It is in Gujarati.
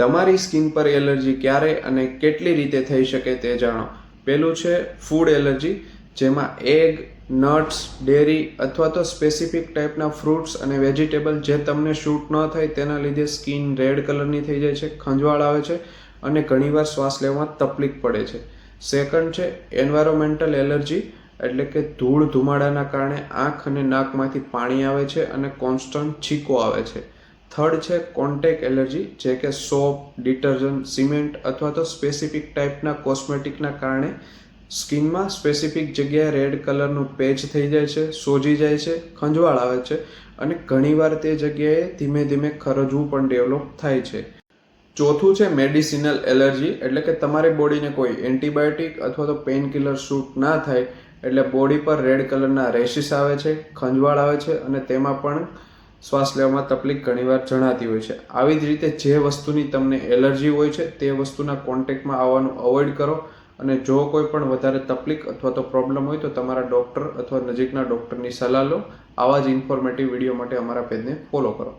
તમારી સ્કિન પર એલર્જી ક્યારે અને કેટલી રીતે થઈ શકે તે જાણો. પેલું છે ફૂડ એલર્જી, જેમાં એગ, નટ્સ, ડેરી અથવા તો સ્પેસિફિક ટાઈપના ફ્રૂટ્સ અને વેજીટેબલ જે તમને શૂટ ન થાય તેના લીધે સ્કિન રેડ કલરની થઈ જાય છે, ખંજવાળ આવે છે અને ઘણીવાર શ્વાસ લેવામાં તકલીફ પડે છે. સેકન્ડ છે એન્વાયરોમેન્ટલ એલર્જી, એટલે કે ધૂળ ધુમાડાના કારણે આંખ અને નાકમાંથી પાણી આવે છે અને કોન્સ્ટન્ટ છીકો આવે છે. થર્ડ છે કોન્ટેક એલર્જી જે કે સોપ ડિટર્જન્ટ સિમેન્ટ અથવા તો સ્પેસિફિક ટાઈપના કોસ્મેટિકના કારણે સ્કિનમાં સ્પેસિફિક જગ્યાએ રેડ કલરનું પેચ થઈ જાય છે, સોજી જાય છે, ખંજવાળ આવે છે અને ઘણીવાર તે જગ્યાએ ધીમે ધીમે ખરજવું પણ ડેવલપ થાય છે. ચોથું છે મેડિસિનલ એલર્જી એટલે કે તમારી બોડીને કોઈ એન્ટીબાયોટિક અથવા તો પેઇન કિલર શૂટ ના થાય, એટલે બોડી પર રેડ કલરના રેશિસ આવે છે, ખંજવાળ આવે છે અને તેમાં પણ શ્વાસ લેવામાં તકલીફ ઘણીવાર જણાતી હોય છે. આવી જ રીતે જે વસ્તુની તમને એલર્જી હોય છે, તે વસ્તુના કોન્ટેક્ટમાં આવવાનું અવોઇડ કરો અને જો કોઈ પણ વધારે તકલીફ અથવા તો પ્રોબ્લેમ હોય તો તમારા ડૉક્ટર અથવા નજીકના ડૉક્ટરની સલાહ લો. આવા જ ઇન્ફોર્મેટિવ વીડિયો માટે અમારા પેજને ફોલો કરો.